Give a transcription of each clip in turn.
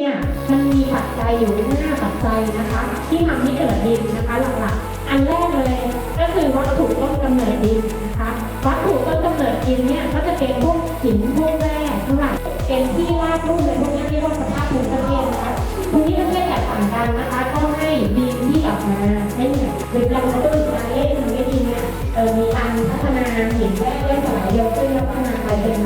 เนี่ยมันมีปัจจัยอยู่ห้าปัจจัยนะคะ ที่ทำให้เกิดดินนะคะหลักๆอันแรกเลยก็คือวัตถุต้นกำเนิดดินนะคะวัตถุต้นกำเนิดดินเนี่ยก็จะเป็นพวกหินพวกแร่ทั้งหลายเป็นที่ราบรุ่มเลยพวกนี้เรียกว่าสภาพภูมิประเทศนะคะภูมิประเทศแตกต่างกันนะคะ ก็ให้ดินที่ออกมาให้เนี่ยหรือการกระตุ้นการเล่นทำให้ดินเนี่ยเออมีการพัฒนาหินแร่ย่สลายเร็วขึ้นแล้วพัฒนากลายเป็น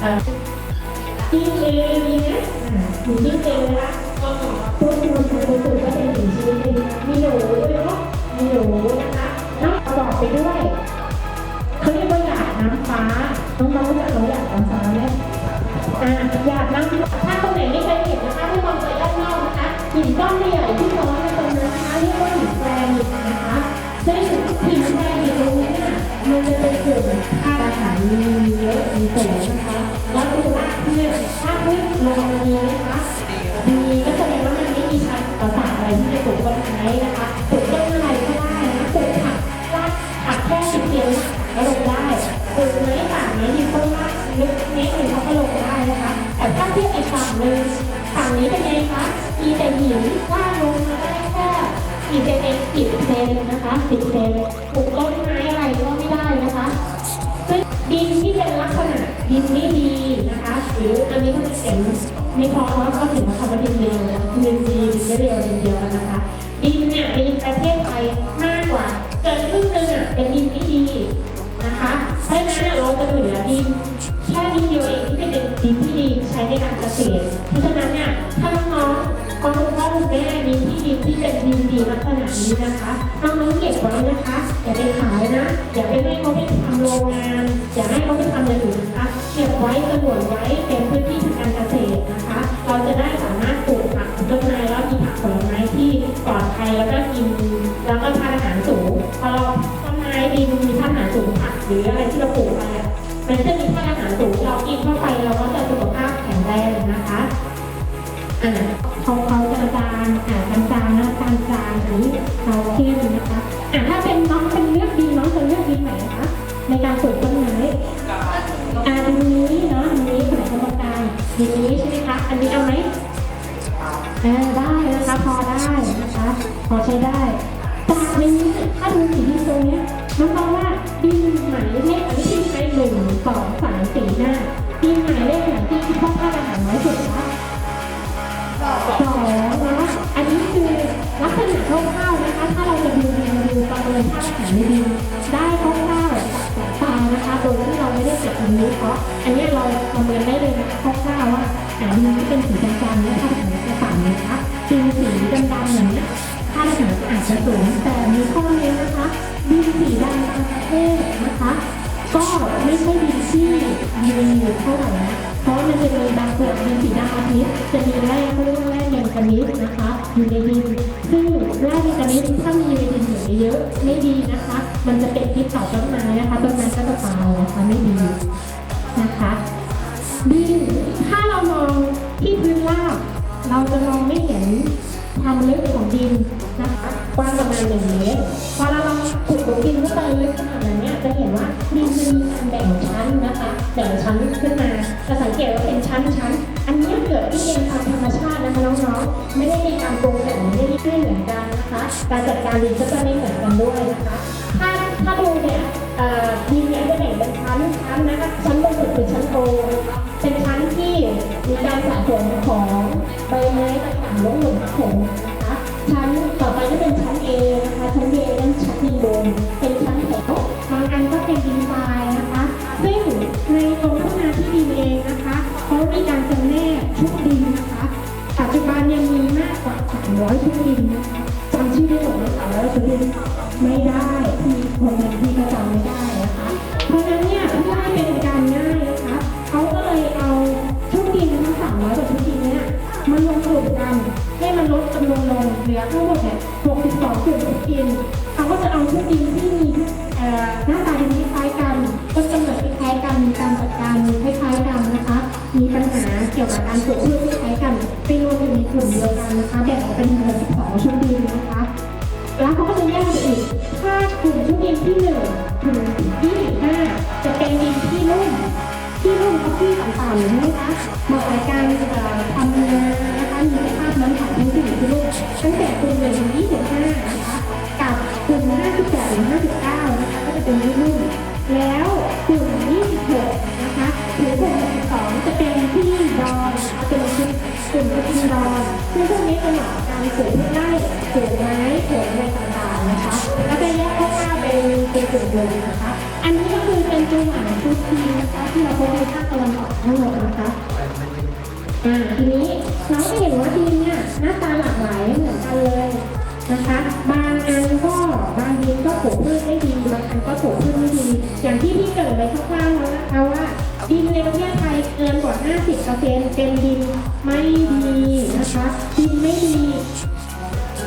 เอ่อจิ้งเอมีนะอ่า หนูจิ้งเอนะคะก็พวกที่มันเป็นตัวก็เป็นหนูชิ้นเองมีหนูด้วยเนาะมีหนูนะคะแล้วประกอบไปด้วยเขาเรียกว่าหยาดน้ำฟ้าน้องๆรู้จักเราหยาดน้ำฟ้าไหมอ่าหยาดน้ำฟ้าถ้าคนไหนไม่เคยเห็นนะคะให้มองไปด้านนอกนะคะหินก้อนใหญ่ที่ซ้อนกันตรงนั้นนะคะเรียกว่าหินแกรนิตนะคะซึ่งหินแกรนิตตรงนี้เนี่ยมันจะเป็นกลุ่มธาตุอาหารมีเยอะมีสูงนะคะ เพื่อนถ้าเพื่อนลงมาดีนะคะดีก็แสดงว่ามันไม่มีชั้นประสาทอะไรที่จะปลูกต้นไม้นะคะปลูกต้นอะไรก็ได้นะปลูกผักรากผักแค่สิบเดียวก็ลงได้ปลูกไม้ป่าไม้ที่ต้นรากลึกเมตรหนึ่งเขาก็ลงได้นะคะแต่ถ้าเทียบอีกฝั่งหนึ่งฝั่งนี้เป็นไงคะมีแต่หินว่างลงมาได้แค่กี่เซนเองสิบเซนนะคะสิบเซนปลูกต้นไม้อะไรก็ไม่ได้นะคะซึ่งดินที่เป็นลักษณะ ดินไม่ดีนะคะหรืออันนี้ก็จะเขียนไม่พอว่าก็ถึงคำว่าดินเร็วดินดีดินไม่เร็วดินเดียวกันนะคะดินเนี่ยในประเทศไทยมากกว่าเกินครึ่งหนึงอะเป็นดินไม่ดีนะคะเพราะฉะนั้นเราจะเหลือดินแค่ดินเดียวเองที่เป็นดินที่ดีใช้ในการเกษตรเพราะฉะนั้นเนี่ยถ้าน้อง ๆคนคุณพ่อคุณแม่มีที่ดินที่เป็นดินดีลักษณะนี้นะคะน้องๆเก็บไว้นะคะ อย่าไปขายนะ อย่าไปให้เขาไปทำโรงงาน อย่าให้เขาไปทำอย่างอื่นนะคะ เก็บไว้สงวนไว้เป็นพื้นที่ทางการเกษตรนะคะ เราจะได้สามารถปลูกผักต้นไม้แล้วมีผักผลไม้ที่ปลอดภัยแล้วก็กินแล้วก็ทานอาหารสูงพอเราต้นไม้ดีมันมีธาตุอาหารสูงผักหรืออะไรที่เราปลูกไปอะมันจะมีธาตุอาหารสูงเรากินเข้าไปเราก็จะสุขภาพแข็งแรงนะคะ อ่าเขาเขาจะจางอ่าจางจางนะจางจางๆอันนี้เราเข้มนะคะอ่าถ้าเป็นน้องเป็นเลือกดีน้องจะเลือกดีไหนคะในการปลูกต้นไม้อ่าอันนี้เนาะอันนี้ขนมกรรมการอันนี้ใช่ไหมคะอันนี้เอาไหมอ่าได้นะคะพอได้นะคะพอใช้ได้จากนี้ถ้าดูสีดินตรงเนี้ยน้องมองว่าดินหมเลขอันนี้ดินหมายหนึ่งสองสามสี่ห้า นค่าอาหารในดินได้คร่าวๆจากสายตานะคะ โดยที่เราไม่ได้เก็บอันนี้เพราะอันนี้เราประเมินได้เลยนะคะคร่าวๆว่าอาหารดินที่เป็นสีดำๆเนี่ยค่าอาหารจะต่ำนะคะดินสีดำๆอย่างนี้ยค่าอาหารอาจจะสูงแต่มีข้อแม้นะคะดินสีดำบางประเภทนะคะ ก็ไม่ใช่ดินที่ดีอยู่เท่าไหร่นะเพราะมันจะมีบางส่วนดินสีดำอาทิตย์จะมีแร่เขาเรียกว่าแร่แมง กนีสนะคะอยู่ในดิน ซึ่งแร่แมกนีสถ้ามีในดินอยู่เยอะไม่ดีนะคะ มันจะเป็นพิษต่อต้นไม้นะคะต้นไม้ก็จะตายนะคะไม่ดีนะคะดินถ้าเรามองที่พื้นราบเราจะมองไม่เห็นความลึกของดินนะคะกว้างประมาณหนึ่งเมตรพอเราลองขุดดินเข้าไปลึกขนาดนั้นเนี่ยจะเห็นว่าดินมันมีการแบ่งชั้นนะคะแบ่งชั้นขึ้นมาจะสังเกตว่าเป็นชั้นชั้นอันนี้เกิดที่เองตามธรรมชาติ นะคะน้องๆ ไม่ได้มีการปรุงแต่งไม่ได้ไม่เหมือนกันนะคะ การจัดการดินก็จะไม่เหมือนกันด้วยนะคะ ถ้าถ้าดูเนี่ยดินเนี่ยจะแบ่งเป็นชั้นชั้นนะคะชั้นบนสุดคือชั้นโอเป็นชั้นที่มีการสะสมของใบไม้ต่างๆลงหลุมถมนะคะ ชั้นต่อไปก็เป็นชั้น A นะคะ ชั้น A นั่นชั้นดินบนเป็น ให้มันลดจำนวนลงเหลือทั้งหมดเนี่ย62กลุ่มชุดดินเขาก็จะเอาชุดดินที่มีหน้าตาดินคล้ายกันต้นกำเนิดคล้ายกันมีการจัดการคล้ายๆกันนะคะ มีปัญหาเกี่ยวกับการปลูกพืชคล้ายกันไปรวมอยู่ในกลุ่มเดียวกันนะคะแบ่งออกเป็น62ชุดดินนะคะแล้วเขาก็จะแยกไปอีกถ้ากลุ่มชุดดินที่1ถึง25จะเป็นดินที่นุ่ม ที่ร่มเขาที่ต่ำๆใช่ไหมคะเหมาะกับการเอ่อทำงานนะคะมีสภาพน้ำขังทั้งสี่ที่ร่มตั้งแต่กลุ่มหนึ่งถึงยี่สิบห้านะคะกับกลุ่มห้าสิบแปดถึงห้าสิบเก้านะคะก็จะเป็นที่ร่มแล้วกลุ่มยี่สิบหกนะคะถึงกลุ่มสองจะเป็นที่ดอนนะคะเป็นกลุ่มกลุ่มที่ดอนซึ่งพวกนี้เหมาะกับการปลูกพืชไร่ปลูกไม้ปลูกอะไรต่างๆนะคะแล้วก็แยกคร่าวๆเป็นเป็นกลุ่มๆนะคะ อันนี้ก็คือเป็นตัวอย่างชุดทีนะคะที่เราพบในภาคตะวันออกทั้งหมดนะคะอ่าทีนี้เราก็เห็นว่าทีมเนี่ยหน้าตาหลากหลายเหมือนกันเลยนะคะ บางอันก็บางดินก็ปลูกพืชได้ดีบางอันก็ปลูกพืชไม่ดี อย่างที่พี่เกิดไปคร่าวๆแล้วนะคะว่าดินในประเทศไทยเกินกว่า 50%เป็นดินไม่ดีนะคะดินไม่ดี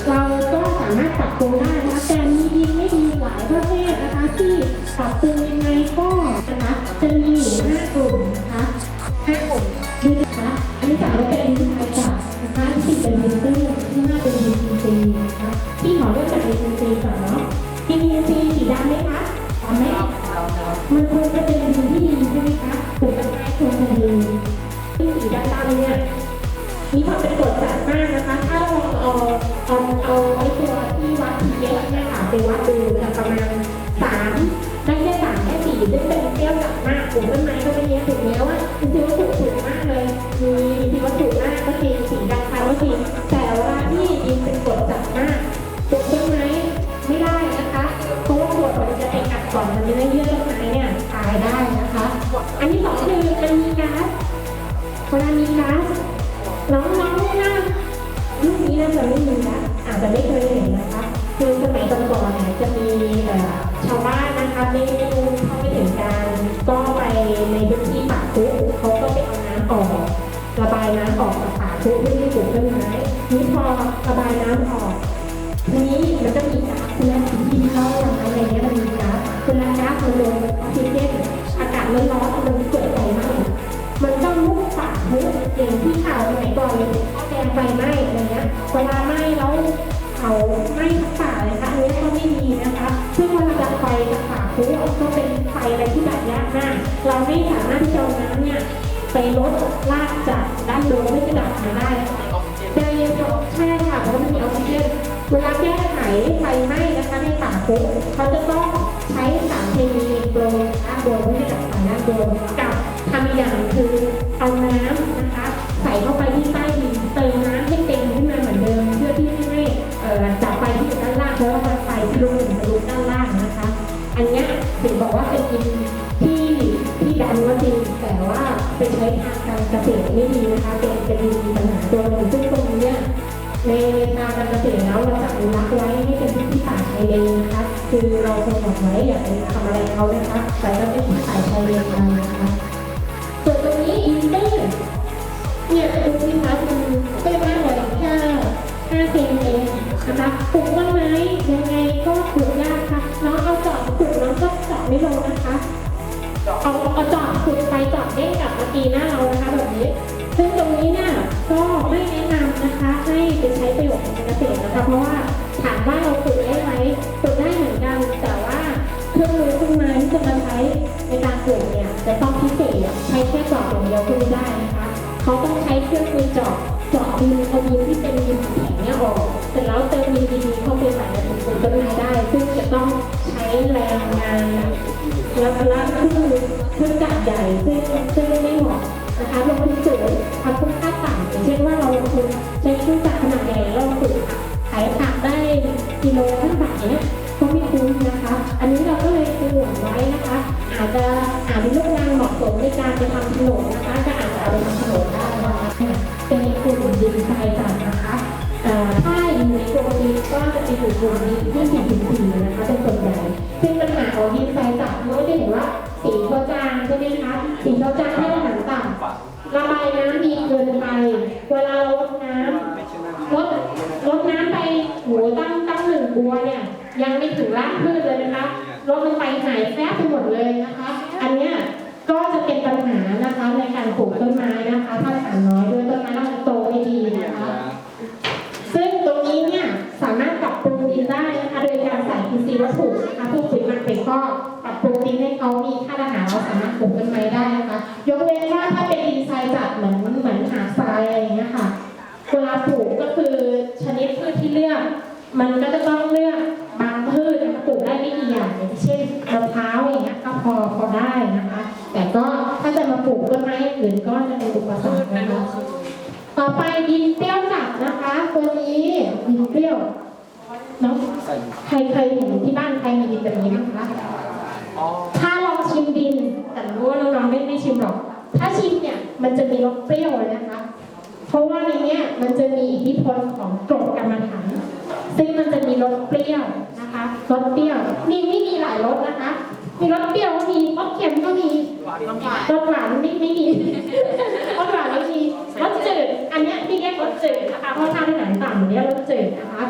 เราก็สามารถปรับปรุงได้นะคะแต่มีดีไม่ดีหลายประเภทนะคะที่ปรับปรุงยังไงก็นะคะจะมีอยู่ห้ากลุ่มนะคะ ค่ะไปวัดดูจะประมาณสามได้แค่สามแค่สี่ซึ่งเป็นเปรี้ยวจัดมากปลูกต้นไม้ก็ไม่เยอะถึงแม้ว่าจริงๆว่าถูกถูกมากเลย มีจริงว่าถูกมากก็จริงสีราคาก็จริงแต่ว่าที่ดินเป็นกรดจัดมากปลูกต้นไม้ไม่ได้นะคะเพราะว่ากรดมันจะไปกัดก่อนมันจะได้เยื่อต้นไม้เนี่ยตายได้นะคะ อันที่สองคือมันมีก๊าซเวลามีก๊าซน้องๆน่ายุคนี้น่าจะไม่มีนะอาจจะไม่เคยเห็นนะคะ คือสมัยก่อนๆเนี่ยจะมีชาวบ้านนะคะไม่รู้เข้าไม่ถึงการก็ไปในพื้นที่ป่าทุกเขาก็ไปเอาน้ำออก ระบายน้ำออกจากป่าทุกเพื่อที่ปลูกต้นไม้นี่พอระบายน้ำออก ไปลดลากจากด้านบนไม่จะดับมาได้ใจเย็นใช่ค่ะเพราะว่ามันมีออกซิเจนเวลาแก้ไขไฟไหม้นะคะในป่าทุกเขาจะต้องใช้สารเคมีโปรยด้านบนไม่กระดับไฟด้านบนกับทำอีกอย่างคือเอาน้ำนะคะ ใส่เข้าไปที่ใต้ ไปใช้ทางการเกษตรไม่ดีนะคะเป็นเป็นดินมีปัญหาตัวหนึ่งซึ่งตรงเนี้ยในทางการเกษตรแล้วเราจะรักไว้ให้เป็นพื้นที่ป่าชายเลนนะคะคือเราคงบอกไว้อย่าไปทำอะไรเขานะคะแต่ก็เป็นที่ป่าชายเลนกันนะคะส่วนตรงนี้อินเตอร์เนี่ยดูสิคะมันเป็นมากเลยแค่ห้าเซนเองนะคะปลูกต้นไม้ยังไงก็ปลูกยากค่ะน้องเอาจอบปลูกน้องก็จอบไม่ลงนะคะ เอาเอาจอบขุดไปจอบเด้งกลับมาตีหน้าเรานะคะแบบนี้ ซึ่งตรงนี้เนี่ยก็ไม่แนะนำนะคะให้ไปใช้ประโยชน์ในการเกษตรนะคะเพราะว่าถามว่าเราปลูกได้ไหมปลูกได้เหมือนกันแต่ว่าเครื่องมือเครื่องไม้ที่จะมาใช้ในการปลูกเนี่ยจะต้องพิเศษใช้แค่จอบอย่างเดียวก็ไม่ได้นะคะเขาต้องใช้เครื่องมือจาะ แล้วก็ล่างเครื่องมือเครื่องจักรใหญ่ซึ่งซึ่งไม่เหมาะนะคะลงทุนสูงทำคุณค่าต่ำเช่นว่าเราลงทุนใช้เครื่องจักรขนาดใหญ่แล้วเราปลูกขายผักได้กิโลห้าบาทเนี้ยก็ไม่คุ้มนะคะ อันนี้เราก็เลยสงวนไว้นะคะ อาจจะอาจมีลูกนางเหมาะสมในการไปทำขนมนะคะก็อาจจะเอาไปทำขนมได้นะคะเป็นกลุ่มดินทรายจัดนะคะถ้าอยู่ในกลุ่มนี้ก็จะไปอยู่กลุ่มนี้ที่สี่ถึงสี่นะคะเป็นส่วนใหญ่ ซึ่งปัญหาของดินทรายจับเราก็จะเห็นว่าสีเขาจางใช่ไหมคะสีเขาจางให้อาหารต่ำระบายน้ำดีเกินไป เวลาเราลดน้ำลดลดน้ำไปโหตั้งตั้งหนึ่งบัวเนี่ยยังไม่ถึงรากพืชเลยนะคะลดลงไปหายแฟบไปหมดเลยนะคะ มันก็จะต้องเลือกบางพืชนะคะปลูกได้ไม่กี่อย่างอย่างเช่นมะพร้าวอย่างเงี้ยก็พอพอได้นะคะ แต่ก็ถ้าจะมาปลูกต้นไม้อื่นก็จะเป็นอุปสรรคนะคะต่อไปดินเปรี้ยวจัดนะคะ ตัวนี้ดินเปรี้ยวเนาะใครเคยเห็นที่บ้านใครมีดินแบบนี้บ้างคะถ้าลองชิมดินแต่รู้ว่าน้องๆไม่ไม่ชิมหรอก ถ้าชิมเนี่ยมันจะมีรสเปรี้ยวนะคะ เพราะว่าในเนี้ยมันจะมีอิทธิพลของกรดกรรมฐาน ซึ่งมันจะมีรสเปรี้ยวนะคะรสเปรี้ยวมีไม่มีหลายรสนะคะ มีรสเปรี้ยวก็มีรสเค็มก็มีรสหวานไม่ไม่มีรสหวานไม่มีรสจืดอันนี้ที่เรียกรสจืดนะคะเพราะทานอาหารต่างเรียกรสจืดนะคะ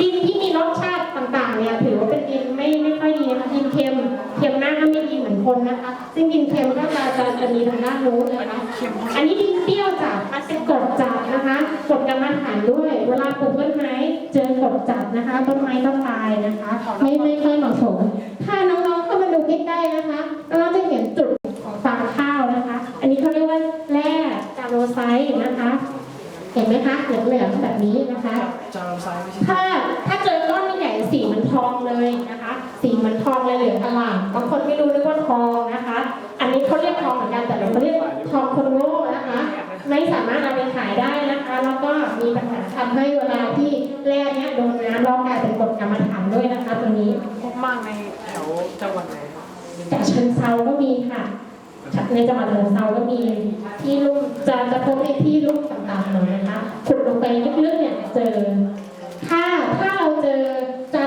ดินที่มีรสชาติต่างๆเนี่ยถือว่าเป็นดินไม่ไม่ค่อยดีนะคะดินเค็มเค็มมากก็ไม่ดีเหมือนคนนะคะ ซึ่งดินเค็มก็จะจะจะมีทางด้านนู้นนะคะอันนี้ดินเปรี้ยวจัดมันเป็นกรดจัดนะคะกรดกรรมฐานด้วย เวลาปลูกต้นไม้ ดจัดนะคะ ต้นไม้ต้องตายนะคะ ไม่ไม่ค่อยเหมาะสม ถ้าน้องๆเข้ามาดูใกล้ๆนะคะน้องๆจะเห็นจุดของฟางข้าวนะคะ อันนี้เขาเรียกว่าแร่จาโรไซต์นะคะ เห็นไหมคะเหลืองๆแบบนี้นะคะจารไซไม่ใช่ถ้าถ้าเจอก้อนใหญ่สีเหมันทองเลยนะคะ สีเหมันทองเลยเหลืองอล่ามบางคนไม่รู้นึกว่าทองนะคะ อันนี้เขาเรียกทองเหมือนกันแต่เราเขาเรียกทองคนโง่นะคะ ไม่สามารถเอาไปขายได้นะคะแล้วก็ มีปัญหาทำให้เวลาที่แร่เนี้ยโดนน้ำแล้วกลายเป็นกรดกรรมฐานด้วยนะคะตัวนี้พบมากในแถวจังหวัดไหนแต่เชิงเซาก็มีค่ะในจังหวัดเชิงเซาก็มีที่ลุ่มจะจะพบในที่ลุ่มต่างๆหน่อยนะคะขุดลงไปลึกๆเนี่ยเจอถ้าถ้าเราเจอจา